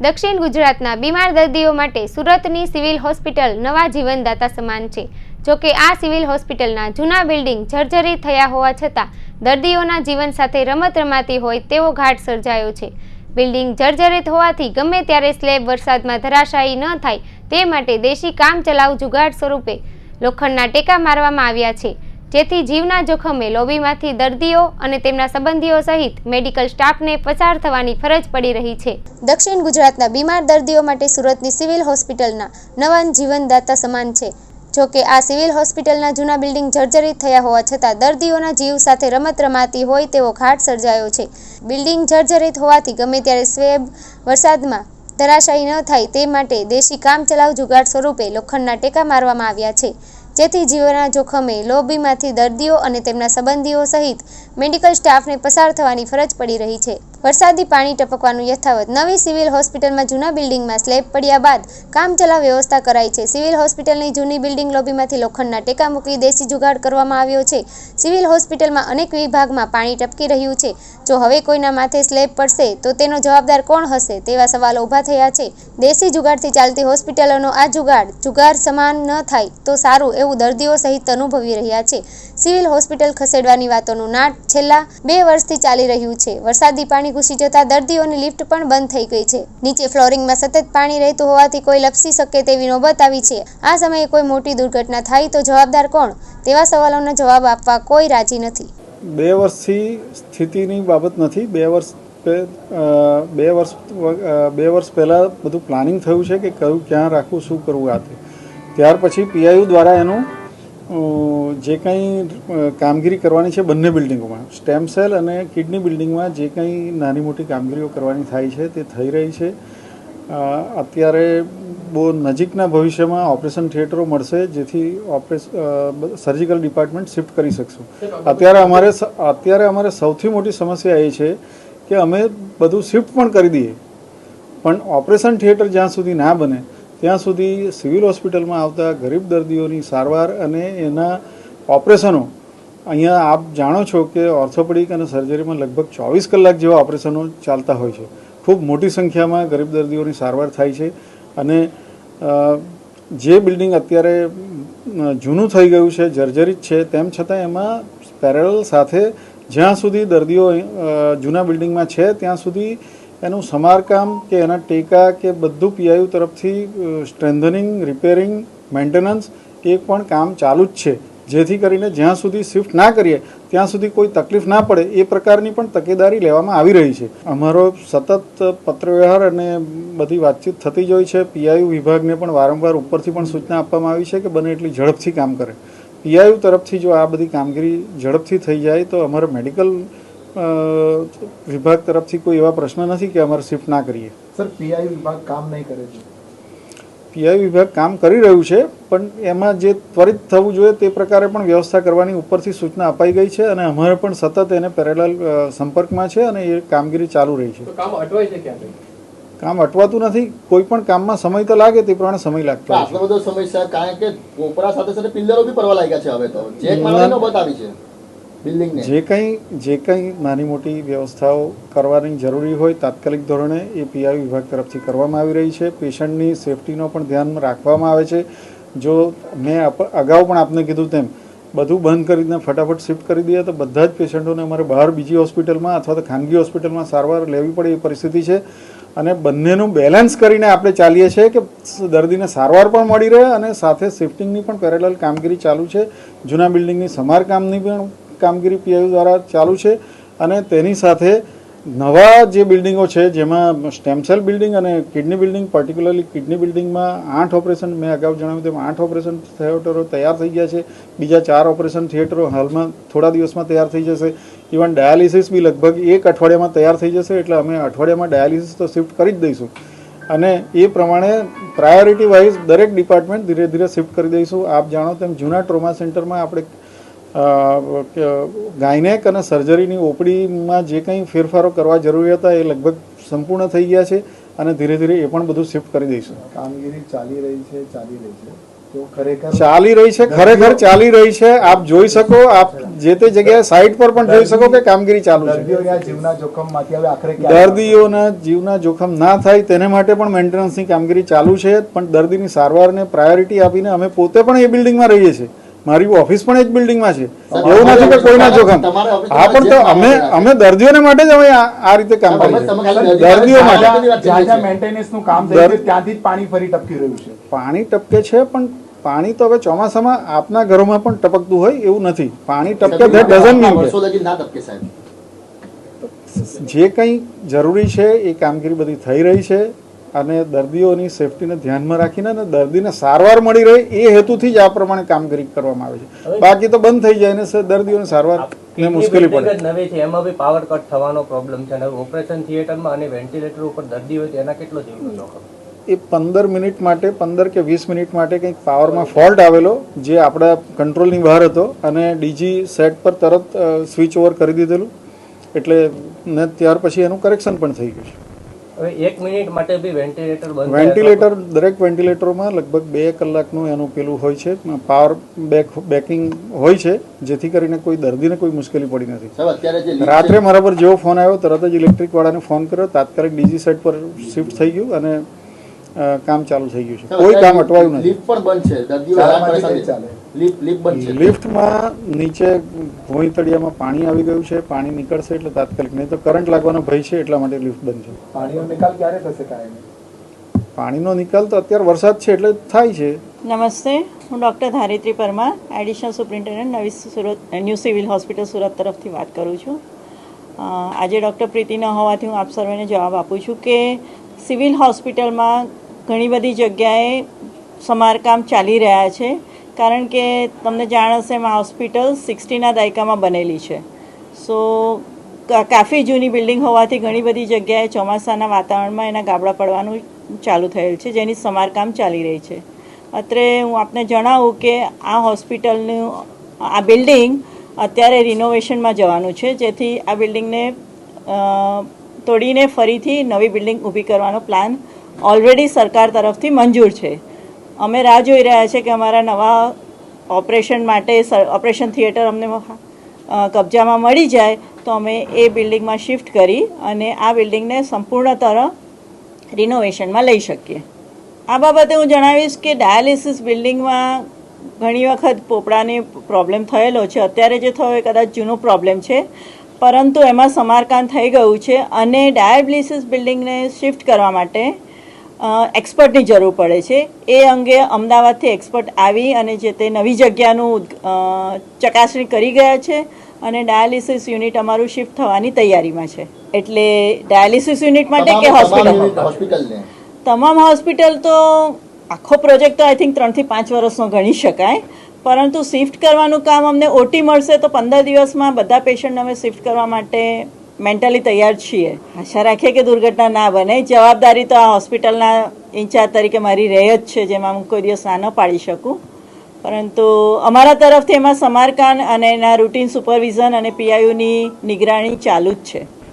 દક્ષિણ ગુજરાતના બીમાર દર્દીઓ માટે સુરતની સિવિલ હોસ્પિટલ નવા જીવનદાતા સમાન છે. જોકે આ સિવિલ હોસ્પિટલના જૂના બિલ્ડિંગ જર્જરિત થયા હોવા છતાં દર્દીઓના જીવન સાથે રમત રમાતી હોય તેવો ઘાટ સર્જાયો છે. બિલ્ડિંગ જર્જરિત હોવાથી ગમે ત્યારે સ્લેબ વરસાદમાં ધરાશાયી ન થાય તે માટે દેશી કામ ચલાવ જુગાડ સ્વરૂપે લોખંડના ટેકા મારવામાં આવ્યા છે. જેથી જીવના જોખમે લોબીમાંથી દર્દીઓ અને તેમના સંબંધીઓ સહિત મેડિકલ સ્ટાફને પસાર થવાની ફરજ પડી રહી છે. દક્ષિણ ગુજરાતના બીમાર દર્દીઓ માટે સુરતની સિવિલ હોસ્પિટલના નવા જીવનદાતા સમાન છે. જો કે આ સિવિલ હોસ્પિટલના જૂના બિલ્ડિંગ જર્જરિત થયા હોવા છતાં દર્દીઓના જીવ સાથે રમત રમાતી હોય તેવો ઘાટ સર્જાયો છે. બિલ્ડિંગ જર્જરિત હોવાથી ગમે ત્યારે સ્વેબ વરસાદમાં ધરાશાયી ન થાય તે માટે દેશી કામચલાઉ જુગાડ સ્વરૂપે લોખંડના ટેકા મારવામાં આવ્યા છે. જેથી જીવના જોખમે લોબીમાંથી દર્દીઓ અને તેમના સંબંધીઓ સહિત મેડિકલ સ્ટાફને પસાર થવાની ફરજ પડી રહી છે. વરસાદી પાણી ટપકવાનું યથાવત. નવી સિવિલ હોસ્પિટલમાં જૂના બિલ્ડિંગમાં સ્લેબ પડ્યા બાદ કામચલાઉ વ્યવસ્થા કરાઈ છે. સિવિલ હોસ્પિટલની જૂની બિલ્ડિંગ લોબીમાંથી લોખંડના ટેકા મૂકી દેશી જુગાડ કરવામાં આવ્યો છે. સિવિલ હોસ્પિટલમાં અનેક વિભાગમાં પાણી ટપકી રહ્યું છે. જો હવે કોઈના માથે સ્લેબ પડશે, તો તેનો જવાબદાર કોણ હશે તેવા સવાલો ઊભા થયા છે. દેશી જુગાડથી ચાલતી હોસ્પિટલોનો આ જુગાડ જુગાર સમાન ન થાય તો સારું એવું દર્દીઓ સહિત અનુભવી રહ્યા છે. સિવિલ હોસ્પિટલ ખસેડવાની વાતોનું નાટ છેલ્લા બે વર્ષથી ચાલી રહ્યું છે. વરસાદી પાણી ઘૂસી જતા દર્દીઓની લિફ્ટ પણ બંધ થઈ ગઈ છે. નીચે ફ્લોરિંગમાં સતત પાણી રહેતું હોવાથી કોઈ લપસી શકે તેવી નોબત આવી છે. આ સમયે કોઈ મોટી દુર્ઘટના થાય તો જવાબદાર કોણ? તેવા સવાલોના જવાબ આપવા કોઈ રાજી નથી. બે વર્ષથી સ્થિતિની બાબત નથી. બે વર્ષ બે વર્ષ બે વર્ષ પહેલાં બધું પ્લાનિંગ થયું છે કે કયું ક્યાં રાખવું, શું કરવું આ ત્યાર પછી પીઆઈયુ દ્વારા એનું જે કંઈ કામગીરી કરવાની છે બંને બિલ્ડિંગોમાં. સ્ટેમ સેલ અને કિડની બિલ્ડિંગમાં જે કંઈ નાની મોટી કામગીરીઓ કરવાની થાય છે, તે થઈ રહી છે. અત્યારે બહુ નજીકના ભવિષ્યમાં ઓપરેશન થિયેટરો મળશે, જેથી ઓપરેશ સર્જિકલ ડિપાર્ટમેન્ટ શિફ્ટ કરી શકશું. અત્યારે અમારે અત્યારે અમારે સૌથી મોટી સમસ્યા એ છે કે અમે બધું શિફ્ટ પણ કરી દઈએ. પણ ઓપરેશન થિયેટર જ્યાં સુધી ના બને ત્યાં સુધી સિવિલ હોસ્પિટલમાં આવતા ગરીબ દર્દીઓની સારવાર અને એના ઓપરેશનો, અહીંયા આપ જાણો છો કે ઓર્થોપેડિક અને સર્જરીમાં લગભગ ચોવીસ કલાક જેવા ઓપરેશનો ચાલતા હોય છે. ખૂબ મોટી સંખ્યામાં ગરીબ દર્દીઓની સારવાર થાય છે અને જે બિલ્ડિંગ અત્યારે જૂનું થઈ ગયું છે, જર્જરિત છે, તેમ છતાં એમાં પેરેલલ સાથે જ્યાં સુધી દર્દીઓ જૂના બિલ્ડિંગમાં છે, ત્યાં સુધી એનું સમારકામ કે એના ટેકા કે બધું પીઆઈયુ તરફથી સ્ટ્રેન્થનિંગ રિપેરિંગ મેન્ટેનન્સ એ પણ કામ ચાલુ જ છે. જેથી કરીને જ્યાં સુધી શિફ્ટ ના કરીએ, ત્યાં સુધી કોઈ તકલીફ ના પડે, એ પ્રકારની પણ તકેદારી લેવામાં આવી રહી છે. અમારો સતત પત્રવ્યવહાર અને બધી વાતચીત થતી જ હોય છે. પીઆઈયુ વિભાગને પણ વારંવાર ઉપરથી પણ સૂચના આપવામાં આવી છે કે બને એટલી ઝડપથી કામ કરે. પીઆઈયુ તરફથી જો આ બધી કામગીરી ઝડપથી થઈ જાય, તો અમારે મેડિકલ વિભાગ તરફથી કોઈ એવા પ્રશ્ન નથી કે અમારે શિફ્ટ ના કરીએ. સર પીઆઈ વિભાગ કામ નહીં કરે છે. પીઆઈ વિભાગ કામ કરી રહ્યું છે પણ એમાં જે ત્વરિત થવું જોઈએ તે પ્રકારે પણ વ્યવસ્થા કરવાની ઉપરથી સૂચના અપાઈ ગઈ છે અને અમારે પણ સતત એને પેરેલલ સંપર્કમાં છે અને એ કામગીરી ચાલુ રહી છે. કામ અટવાય છે ક્યાં કામ અટવાતું નથી કોઈ પણ કામમાં સમય તો લાગે તે પ્રમાણે સમય લાગતો આટલો બધો સમય સર કારણ કે કોપરા સાથે સાથે પિલ્લરો બી પડવા લાગ્યા છે હવે તો. ચેક મારવાની નોબત છે. બિલ્ડિંગને જે કંઈ જે કંઈ નાની મોટી વ્યવસ્થાઓ કરવાની જરૂરી હોય તાત્કાલિક ધોરણે એ પીઆઈ વિભાગ તરફથી કરવામાં આવી રહી છે. પેશન્ટની સેફટીનો પણ ધ્યાન રાખવામાં આવે છે. જો મેં અગાઉ પણ આપને કીધું તેમ, બધું બંધ કરીને ફટાફટ શિફ્ટ કરી દઈએ તો બધા જ પેશન્ટોને અમારે બહાર બીજી હોસ્પિટલમાં અથવા તો ખાનગી હોસ્પિટલમાં સારવાર લેવી પડે એ પરિસ્થિતિ છે. અને બંનેનું બેલેન્સ કરીને આપણે ચાલીએ છીએ કે દર્દીને સારવાર પણ મળી રહે અને સાથે શિફ્ટિંગની પણ પેરેલલ કામગીરી ચાલુ છે. જૂના બિલ્ડિંગની સમારકામની પણ કામગીરી પીઆઈ દ્વારા ચાલુ છે અને તેની સાથે નવા જે બિલ્ડિંગો છે, જેમાં સ્ટેમસેલ બિલ્ડિંગ અને કિડની બિલ્ડિંગ પર્ટિક્યુલરલી કિડની બિલ્ડિંગમાં આઠ ઓપરેશન મેં અગાઉ જણાવ્યું તેમ આઠ ઓપરેશન થિયેટરો તૈયાર થઈ ગયા છે. બીજા ચાર ઓપરેશન થિયેટરો હાલમાં થોડા દિવસમાં તૈયાર થઈ જશે. ઇવન ડાયાલિસિસ બી લગભગ એક અઠવાડિયામાં તૈયાર થઈ જશે, એટલે અમે અઠવાડિયામાં ડાયાલિસિસ તો શિફ્ટ કરી જ દઈશું. અને એ પ્રમાણે પ્રાયોરિટી વાઇઝ દરેક ડિપાર્ટમેન્ટ ધીરે ધીરે શિફ્ટ કરી દઈશું. આપ જાણો તેમ જૂના ટ્રોમા સેન્ટરમાં આપણે ગાયનેક અને સર્જરીની ઓપડીમાં જે કંઈ ફેરફારો કરવા જરૂરી હતા એ લગભગ સંપૂર્ણ થઈ ગયા છે અને ધીરે ધીરે એ પણ બધું શિફ્ટ કરી દઈશું. કામગીરી ચાલી રહી છે ચાલી રહી છે. તો ખરેખર ચાલી રહી છે ખરેખર ચાલી રહી છે. આપ જોઈ શકો આપ જે તે જગ્યાએ સાઇટ પર પણ જોઈ શકો કે કામગીરી ચાલુ છે. દર્દીઓના જીવના જોખમ ના થાય તેને માટે પણ મેન્ટેનન્સની કામગીરી ચાલુ છે પણ દર્દીની સારવારને પ્રાયોરિટી આપીને અમે પોતે પણ એ બિલ્ડિંગમાં રહીએ છીએ. મારી ઓફિસ પણ એ જ બિલ્ડિંગમાં છે. એવું નથી કે કોઈના જોખમ. હા પણ તો અમે અમે દર્દીઓને માટે જ અમે આ રીતે કામ કરીએ દર્દીઓ માટે જ્યાં- જ્યાં જ્યાં જ્યાં મેન્ટેનન્સનું કામ ત્યાંથી જ પાણી ફરી ટપકી રહ્યું છે. પાણી ટપકે છે પણ પાણી તો હવે ચોમાસામાં આપના ઘરોમાં પણ ટપકતું હોય એવું નથી. પાણી ટપકે ધેટ ડઝન મીન ના ટપકે સાહેબ. જે કંઈ જરૂરી છે એ કામગીરી બધી થઈ રહી છે. અને દર્દીઓની સેફટીને ધ્યાનમાં રાખીને અને દર્દીને સારવાર મળી રહે એ હેતુથી જ આ પ્રમાણે કામગીરી કરવામાં આવે છે. બાકી તો બંધ થઈ જાય ને દર્દીઓને સારવાર ને મુશ્કેલી પડે. નવી છે એમાં બી પાવર કટ થવાનો પ્રોબ્લેમ છે અને ઓપરેશન થિયેટરમાં અને વેન્ટિલેટર ઉપર દર્દી હોય તો એના કેટલો જીવ જોખમ એ પંદર મિનિટ માટે પંદર કે વીસ મિનિટ માટે કંઈક પાવરમાં ફોલ્ટ આવેલો જે આપણા કંટ્રોલની બહાર હતો અને ડીજી સેટ પર તરત સ્વિચ ઓવર કરી દીધેલું. એટલે ને ત્યાર પછી એનું કરેક્શન પણ થઈ ગયું છે. હવે એક મિનિટ માટે બી વેન્ટિલેટર બંધ વેન્ટિલેટર દરેક વેન્ટિલેટરોમાં લગભગ બે કલાકનું એનું પેલું હોય છે. પાવર બેક બેકિંગ હોય છે જેથી કરીને કોઈ દર્દીને કોઈ મુશ્કેલી પડી નથી. રાત્રે મારા પર જેવો ફોન આવ્યો તરત જ ઇલેક્ટ્રિક વાળાને ફોન કર્યો. તાત્કાલિક ડીજી સેટ પર શિફ્ટ થઈ ગયું અને કામ ચાલુ થઈ ગયું છે. કોઈ કામ અટવાયું નથી. લિફ્ટ પણ બંધ છે. દર્દીઓ બંધ લિફ્ટમાં નીચે ભોઈ તળિયામાં પાણી આવી ગયું છે પાણી નીકળશે એટલે તાત્કાલિક. નહીં તો કરંટ લાગવાનો ભય છે એટલા માટે લિફ્ટ બંધ છે. પાણીનો નિકાલ ક્યારે થશે કાયમી પાણીનો નિકાલ તો અત્યારે વરસાદ છે એટલે થાય છે. નમસ્તે હું doctor Dharitri Parmar additional superintendent નવી Surat new civil hospital Surat તરફથી વાત કરું છું. આજે ડૉક્ટર પ્રીતિ ન હોવાથી હું આપ સર્વેને જવાબ આપું છું કે સિવિલ હોસ્પિટલમાં ઘણી બધી જગ્યાએ સમારકામ ચાલી રહ્યા છે. કારણ કે તમને જાણ હશે એમાં હોસ્પિટલ સિક્સટીના દાયકામાં બનેલી છે. સો કાફી જૂની બિલ્ડિંગ હોવાથી ઘણી બધી જગ્યાએ ચોમાસાના વાતાવરણમાં એના ગાબડા પડવાનું ચાલુ થયેલ છે, જેની સમારકામ ચાલી રહી છે. અત્રે હું આપને જણાવું કે આ હોસ્પિટલનું, આ બિલ્ડિંગ અત્યારે રિનોવેશનમાં જવાનું છે, જેથી આ બિલ્ડિંગને તોડીને ફરીથી નવી બિલ્ડિંગ ઊભી કરવાનો પ્લાન ઓલરેડી સરકાર તરફથી મંજૂર છે. અમે રાહ જોઈ રહ્યા છે કે અમારા નવા ઓપરેશન માટે ઓપરેશન થિયેટર અમને કબજામાં મળી જાય તો અમે એ બિલ્ડિંગમાં શિફ્ટ કરી અને આ બિલ્ડિંગને સંપૂર્ણતર રિનોવેશનમાં લઈ શકીએ. આ બાબતે હું જણાવીશ કે ડાયાલિસિસ બિલ્ડિંગમાં ઘણી વખત પોપડાની પ્રોબ્લેમ થયેલો છે. અત્યારે જે થયો એ કદાચ જૂનો પ્રોબ્લેમ છે. પરંતુ એમાં સમારકામ થઈ ગયું છે અને ડાયાબિલિસિસ બિલ્ડિંગને શિફ્ટ કરવા માટે એક્સપર્ટની જરૂર પડે છે. એ અંગે અમદાવાદથી એક્સપર્ટ આવી અને જે તે નવી જગ્યાનું ચકાસણી કરી ગયા છે અને ડાયાલિસિસ યુનિટ અમારું શિફ્ટ થવાની તૈયારીમાં છે. એટલે ડાયાલિસિસ યુનિટ માટે કે હોસ્પિટલ? તમામ હોસ્પિટલ તો આખો પ્રોજેક્ટ તો આઈ થિંક ત્રણથી પાંચ વર્ષનો ગણી શકાય. પરંતુ શિફ્ટ કરવાનું કામ અમને ઓટી મળશે તો પંદર દિવસમાં બધા પેશન્ટ અમે શિફ્ટ કરવા માટે મેન્ટલી તૈયાર છીએ. આશા રાખીએ કે દુર્ઘટના ના બને. જવાબદારી તો આ હોસ્પિટલના ઇન્ચાર્જ તરીકે મારી રહે જ છે, જેમાં હું કોઈ દિવસ ના ન પાડી શકું. પરંતુ અમારા તરફથી એમાં સમારકામ અને એના રૂટીન સુપરવિઝન અને પીઆઈયુની નિગરાણી ચાલુ જ છે.